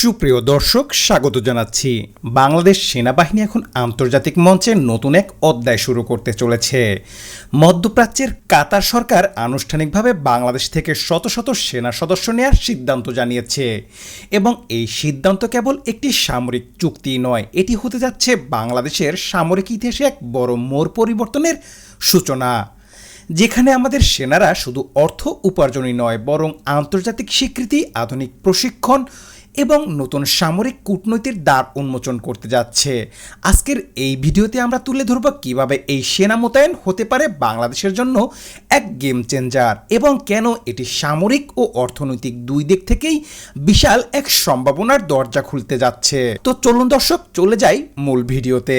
সুপ্রিয় দর্শক, স্বাগত জানাচ্ছি। বাংলাদেশ সেনাবাহিনী এখন আন্তর্জাতিক মঞ্চে নতুন এক অধ্যায় শুরু করতে চলেছে। মধ্যপ্রাচ্যের কাতার সরকার আনুষ্ঠানিকভাবে বাংলাদেশ থেকে শত শত সেনা সদস্য নেওয়ার সিদ্ধান্ত জানিয়েছে এবং এই সিদ্ধান্ত কেবল একটি সামরিক চুক্তি নয়, এটি হতে যাচ্ছে বাংলাদেশের সামরিক ইতিহাসে এক বড় মোড় পরিবর্তনের সূচনা, যেখানে আমাদের সেনারা শুধু অর্থ উপার্জনই নয়, বরং আন্তর্জাতিক স্বীকৃতি, আধুনিক প্রশিক্ষণ এবং নতুন সামরিক কূটনৈতিক দ্বার উন্মোচন করতে যাচ্ছে। আজকের এই ভিডিওতে আমরা তুলে ধরব কীভাবে এই সেনা মোতায়েন হতে পারে বাংলাদেশের জন্য এক গেম চেঞ্জার এবং কেন এটি সামরিক ও অর্থনৈতিক দুই দিক থেকেই বিশাল এক সম্ভাবনার দরজা খুলতে যাচ্ছে। তো চলুন দর্শক, চলে যাই মূল ভিডিওতে।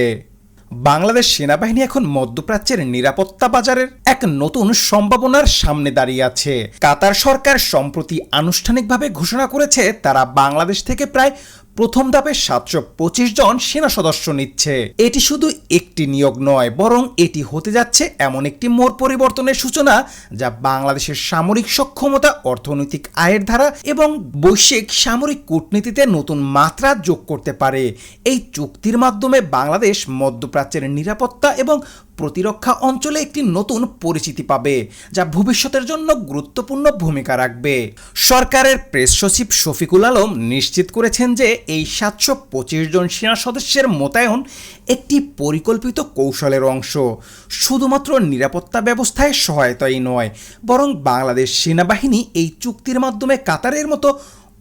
বাংলাদেশ সেনাবাহিনী এখন মধ্যপ্রাচ্যের নিরাপত্তা বাজারের এক নতুন সম্ভাবনার সামনে দাঁড়িয়ে আছে। কাতার সরকার সম্প্রতি আনুষ্ঠানিকভাবে ঘোষণা করেছে, তারা বাংলাদেশ থেকে প্রায় প্রথম ধাপে সাতশো পঁচিশ জন সেনা সদস্য নিচ্ছে। এটি শুধু একটি নিয়োগ নয়, বরং এটি হতে যাচ্ছে এমন একটি মোড় পরিবর্তনের সূচনা যা বাংলাদেশের সামরিক সক্ষমতা, অর্থনৈতিক আয়ের ধারা এবং বৈশ্বিক সামরিক কূটনীতিতে নতুন মাত্রা যোগ করতে পারে। এই চুক্তির মাধ্যমে বাংলাদেশ মধ্যপ্রাচ্যের নিরাপত্তা এবং প্রতিরক্ষা অঞ্চলে একটি নতুন পরিচিতি পাবে, যা ভবিষ্যতের জন্য গুরুত্বপূর্ণ ভূমিকা রাখবে। সরকারের প্রেস সচিব শফিকুল আলম নিশ্চিত করেছেন যে এই সাতশো পঁচিশ জন সেনা সদস্যের মোতায়েন একটি পরিকল্পিত কৌশলের অংশ। শুধুমাত্র নিরাপত্তা ব্যবস্থায় সহায়তাই নয়, বরং বাংলাদেশ সেনাবাহিনী এই চুক্তির মাধ্যমে কাতারের মতো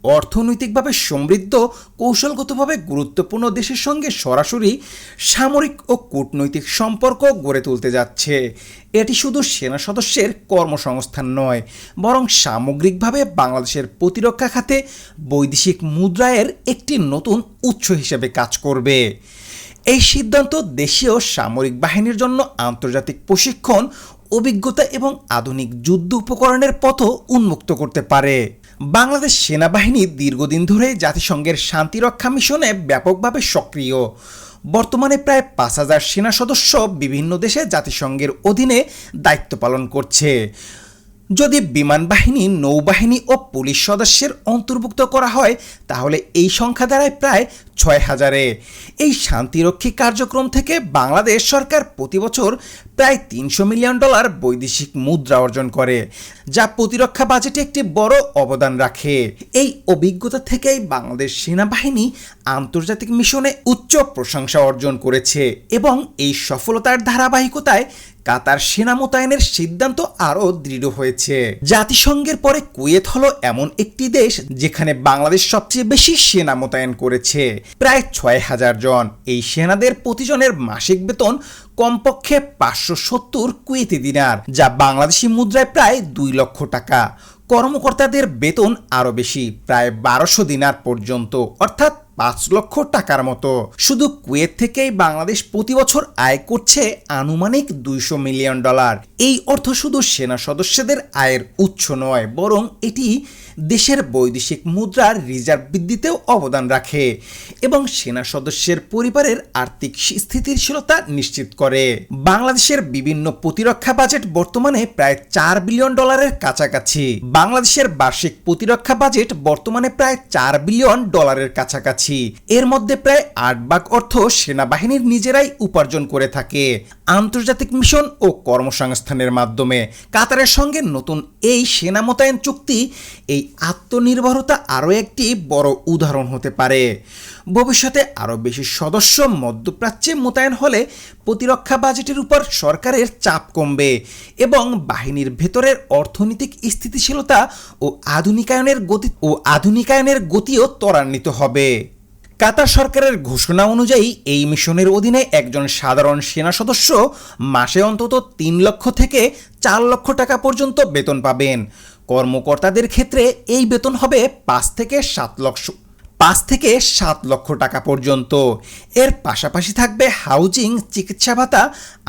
অর্থনৈতিকভাবে সমৃদ্ধ, কৌশলগতভাবে গুরুত্বপূর্ণ দেশের সঙ্গে সরাসরি সামরিক ও কূটনৈতিক সম্পর্ক গড়ে তুলতে যাচ্ছে। এটি শুধু সেনা সদস্যের কর্মসংস্থান নয়, বরং সামগ্রিকভাবে বাংলাদেশের প্রতিরক্ষা খাতে বৈদেশিক মুদ্রায়ের একটি নতুন উৎস হিসেবে কাজ করবে। এই সিদ্ধান্ত দেশীয় সামরিক বাহিনীর জন্য আন্তর্জাতিক প্রশিক্ষণ অভিজ্ঞতা এবং আধুনিক যুদ্ধ উপকরণের পথও উন্মুক্ত করতে পারে। বাংলাদেশ সেনাবাহিনী দীর্ঘদিন ধরে জাতিসংঘের শান্তিরক্ষা মিশনে ব্যাপকভাবে সক্রিয়। বর্তমানে প্রায় পাঁচ হাজার সেনা সদস্য বিভিন্ন দেশে জাতিসংঘের অধীনে দায়িত্ব পালন করছে। যদি বিমান বাহিনী নৌবাহিনী ও পুলিশ সদস্যের অন্তর্ভুক্ত করা হয়, তাহলে এই সংখ্যা দাঁড়ায় প্রায় ছয় হাজারে। এই শান্তিরক্ষী কার্যক্রম থেকে বাংলাদেশ সরকার প্রতি বছর প্রায় তিনশো মিলিয়ন ডলার বৈদেশিক মুদ্রা অর্জন করে, যা প্রতিরক্ষা বাজেটে একটি বড় অবদান রাখে। এই অভিজ্ঞতা থেকেই বাংলাদেশ সেনাবাহিনী আন্তর্জাতিক মিশনে উচ্চ প্রশংসা অর্জন করেছে এবং এই সফলতার ধারাবাহিকতায় কাতার সেনা মোতায়েনের সিদ্ধান্ত আরও দৃঢ় হয়েছে। জাতিসংঘের পরে কুয়েত হলো এমন একটি দেশ যেখানে বাংলাদেশ সবচেয়ে বেশি সেনা মোতায়েন করেছে, প্রায় ছয় হাজার জন। এই সেনাদের প্রতিজনের মাসিক বেতন কমপক্ষে পাঁচশো সত্তর কুয়েতি দিনার, যা বাংলাদেশি মুদ্রায় প্রায় দুই লক্ষ টাকা। কর্মকর্তাদের বেতন আরও বেশি, প্রায় বারোশো দিনার পর্যন্ত। অর্থাৎ পাঁচ লক্ষ টাকার মতো। শুধু কুয়েত থেকেই বাংলাদেশ প্রতি বছর আয় করছে আনুমানিক দুইশো মিলিয়ন ডলার। এই অর্থ শুধু সেনা সদস্যদের আয়ের উৎস নয়, বরং এটি দেশের বৈদেশিক মুদ্রার রিজার্ভ বৃদ্ধিতেও অবদান রাখে এবং সেনা সদস্যের পরিবারের আর্থিক স্থিতিশীলতা নিশ্চিত করে। বাংলাদেশের বিভিন্ন প্রতিরক্ষা বাজেট বর্তমানে প্রায় চার বিলিয়ন ডলারের কাছাকাছি। বাংলাদেশের বার্ষিক প্রতিরক্ষা বাজেট বর্তমানে প্রায় চার বিলিয়ন ডলারের কাছাকাছি। এর মধ্যে প্রায় আট ভাগ অর্থ সেনাবাহিনীর নিজেরাই উপার্জন করে থাকে। আন্তর্জাতিক মিশন ও কর্মসংস্থানের মাধ্যমে। কাতারের সঙ্গে নতুন এই সেনা মোতায়েন চুক্তি, এই আত্মনির্ভরতা আরও একটি বড় উদাহরণ হতে পারে। ভবিষ্যতে আরও বেশি সদস্য মধ্যপ্রাচ্যে মোতায়েন হলে প্রতিরক্ষা বাজেটের উপর সরকারের চাপ কমবে এবং বাহিনীর ভেতরের অর্থনৈতিক স্থিতিশীলতা ও আধুনিকায়নের গতি ও আধুনিকায়নের গতিও ত্বরান্বিত হবে। কাতার সরকারের ঘোষণা অনুযায়ী এই মিশনের অধীনে একজন সাধারণ সেনা সদস্য মাসে অন্তত তিন লক্ষ থেকে চার লক্ষ টাকা পর্যন্ত বেতন পাবেন। কর্মকর্তাদের ক্ষেত্রে এই বেতন হবে পাঁচ থেকে সাত লক্ষ পাঁচ থেকে সাত লক্ষ টাকা পর্যন্ত। এর পাশাপাশি থাকবে হাউজিং, চিকিৎসা ভাতা,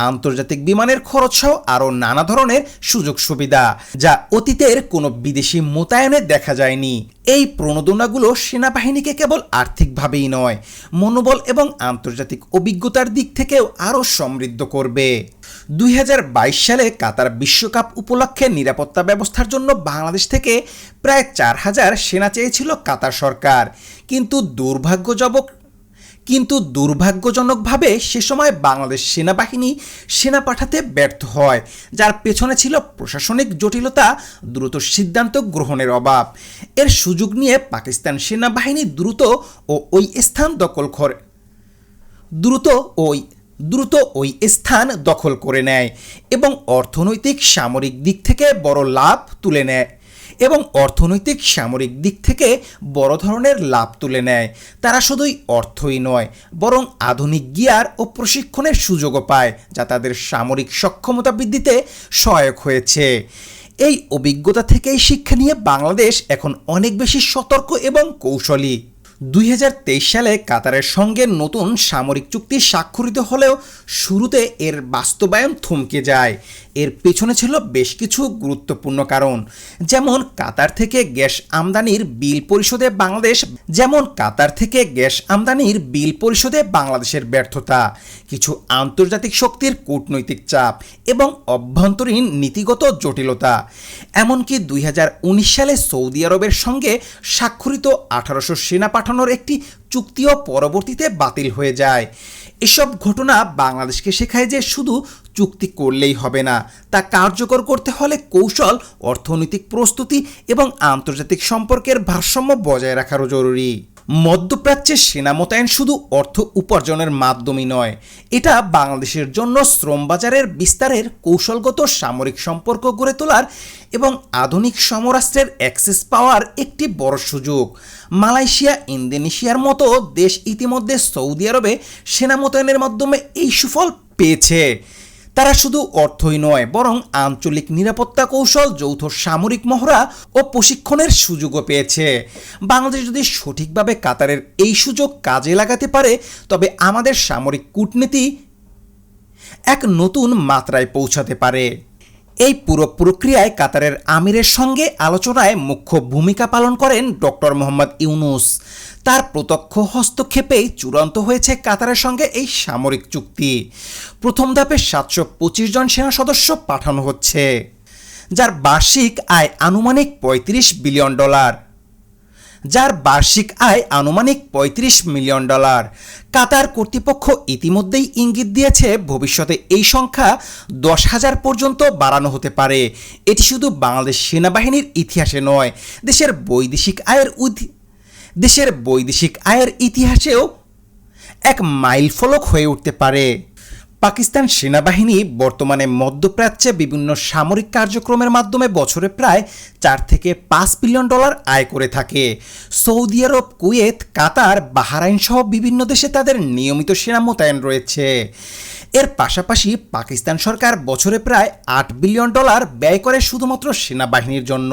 আন্তর্জাতিক বিমানের খরচ সহ আরও নানা ধরনের সুযোগ সুবিধা, যা অতীতের কোনো বিদেশি মোতায়েনে দেখা যায়নি। এই প্রণোদনাগুলো সেনাবাহিনীকে কেবল আর্থিকভাবেই নয়, মনোবল এবং আন্তর্জাতিক অভিজ্ঞতার দিক থেকেও আরও সমৃদ্ধ করবে। দুই হাজার বাইশ সালে কাতার বিশ্বকাপ উপলক্ষে নিরাপত্তা ব্যবস্থার জন্য বাংলাদেশ থেকে প্রায় চার হাজার সেনা চেয়েছিল কাতার সরকার। কিন্তু দুর্ভাগ্যজনক, কিন্তু দুর্ভাগ্যজনকভাবে সে সময় বাংলাদেশ সেনাবাহিনী সেনা পাঠাতে ব্যর্থ হয়, যার পেছনে ছিল প্রশাসনিক জটিলতা, দ্রুত সিদ্ধান্ত গ্রহণের অভাব। এর সুযোগ নিয়ে পাকিস্তান সেনাবাহিনী দ্রুত ও ওই স্থান দখল করে, দ্রুত ওই দ্রুত ওই স্থান দখল করে নেয় এবং অর্থনৈতিক সামরিক দিক থেকে বড় লাভ তুলে নেয় এবং অর্থনৈতিক সামরিক দিক থেকে বড় ধরনের লাভ তুলে নেয়। তারা শুধুই অর্থই নয়, বরং আধুনিক গিয়ার ও প্রশিক্ষণের সুযোগও পায়, যা তাদের সামরিক সক্ষমতা বৃদ্ধিতে সহায়ক হয়েছে। এই অভিজ্ঞতা থেকেই শিক্ষা নিয়ে বাংলাদেশ এখন অনেক বেশি সতর্ক এবং কৌশলী। দুই হাজার তেইশ সালে কাতারের সঙ্গে নতুন সামরিক চুক্তি স্বাক্ষরিত হলেও শুরুতে এর বাস্তবায়ন থমকে যায়। এর পেছনে ছিল বেশ কিছু গুরুত্বপূর্ণ কারণ, যেমন কাতার থেকে গ্যাস আমদানির বিল পরিশোধে বাংলাদেশ, যেমন কাতার থেকে গ্যাস আমদানির বিল পরিশোধে বাংলাদেশের ব্যর্থতা, কিছু আন্তর্জাতিক শক্তির কূটনৈতিক চাপ এবং অভ্যন্তরীণ নীতিগত জটিলতা। এমনকি দুই হাজার উনিশ সালে সৌদি আরবের সঙ্গে স্বাক্ষরিত আঠারোশো সেনা পাঠানোর একটি চুক্তিও পরবর্তীতে বাতিল হয়ে যায়। এসব ঘটনা বাংলাদেশকে শেখায় যে শুধু চুক্তি করলেই হবে না, তা কার্যকর করতে হলে কৌশল, অর্থনৈতিক প্রস্তুতি এবং আন্তর্জাতিক সম্পর্কের ভারসাম্য বজায় রাখারও জরুরি। মধ্যপ্রাচ্যে সেনা মোতায়েন শুধু অর্থ উপার্জনের মাধ্যমই নয়, এটা বাংলাদেশের জন্য শ্রম বাজারের বিস্তারের কৌশলগত সামরিক সম্পর্ক গড়ে তোলার এবং আধুনিক সমরাষ্ট্রের অ্যাক্সেস পাওয়ার একটি বড় সুযোগ। মালয়েশিয়া, ইন্দোনেশিয়ার মতো দেশ ইতিমধ্যে সৌদি আরবে সেনা মোতায়েনের মাধ্যমে এই সুফল পেয়েছে। তারা শুধু অর্থই নয়, বরং আঞ্চলিক নিরাপত্তা কৌশল, যৌথ সামরিক মহড়া ও প্রশিক্ষণের সুযোগও পেয়েছে। বাংলাদেশ যদি সঠিকভাবে কাতারের এই সুযোগ কাজে লাগাতে পারে, তবে আমাদের সামরিক কূটনীতি এক নতুন মাত্রায় পৌঁছাতে পারে। এই পুরো প্রক্রিয়ায় কাতারের আমিরের সঙ্গে আলোচনায় মুখ্য ভূমিকা পালন করেন ডক্টর মোহাম্মদ ইউনুস। তার প্রত্যক্ষ হস্তক্ষেপেই চূড়ান্ত হয়েছে কাতারের সঙ্গে এই সামরিক চুক্তি। প্রথম ধাপে সাতশো পঁচিশ জন সেনা সদস্য পাঠানো হচ্ছে, যার বার্ষিক আয় আনুমানিক পঁয়ত্রিশ বিলিয়ন ডলার। যার বার্ষিক আয় আনুমানিক ৩৫ মিলিয়ন ডলার। কাতার কর্তৃপক্ষ ইতিমধ্যেই ইঙ্গিত দিয়েছে ভবিষ্যতে এই সংখ্যা দশ হাজার পর্যন্ত বাড়ানো হতে পারে। এটি শুধু বাংলাদেশ সেনাবাহিনীর ইতিহাসে নয়, দেশের বৈদেশিক আয়ের দেশের বৈদেশিক আয়ের ইতিহাসেও এক মাইলফলক হয়ে উঠতে পারে। পাকিস্তান সেনাবাহিনী বর্তমানে মধ্যপ্রাচ্যে বিভিন্ন সামরিক কার্যক্রমের মাধ্যমে বছরে প্রায় চার থেকে পাঁচ বিলিয়ন ডলার আয় করে থাকে। Saudi Arab, Kuwait, Qatar, Bahrain সহ বিভিন্ন দেশে তাদের নিয়মিত সেনা মোতায়েন রয়েছে। এর পাশাপাশি পাকিস্তান সরকার বছরে প্রায় আট বিলিয়ন ডলার ব্যয় করে শুধুমাত্র সেনাবাহিনীর জন্য,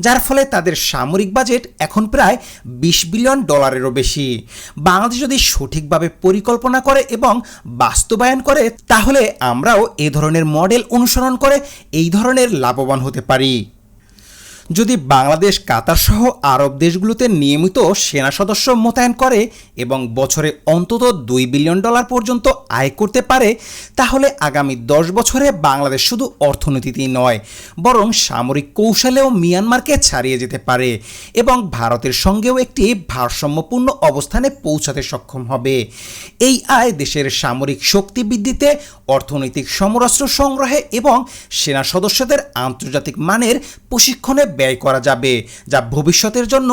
যার ফলে তাদের সামরিক বাজেট এখন প্রায় বিশ বিলিয়ন ডলারেরও বেশি। বাংলাদেশ যদি সঠিকভাবে পরিকল্পনা করে এবং বাস্তবায়ন করে, তাহলে আমরাও এ ধরনের মডেল অনুসরণ করে এই ধরনের লাভবান হতে পারি। যদি বাংলাদেশ, কাতার সহ আরব দেশগুলোতে নিয়মিত সেনা সদস্য মোতায়েন করে এবং বছরে অন্তত দুই বিলিয়ন ডলার পর্যন্ত আয় করতে পারে, তাহলে আগামী দশ বছরে বাংলাদেশ শুধু অর্থনীতিতেই নয়, বরং সামরিক কৌশলেও মিয়ানমারকে ছাড়িয়ে যেতে পারে এবং ভারতের সঙ্গেও একটি ভারসাম্যপূর্ণ অবস্থানে পৌঁছাতে সক্ষম হবে। এই আয় দেশের সামরিক শক্তি বৃদ্ধিতে, অর্থনৈতিক সমরাস্ত্র সংগ্রহে এবং সেনা সদস্যদের আন্তর্জাতিক মানের প্রশিক্ষণে ব্যয় করা যাবে যা ভবিষ্যতের জন্য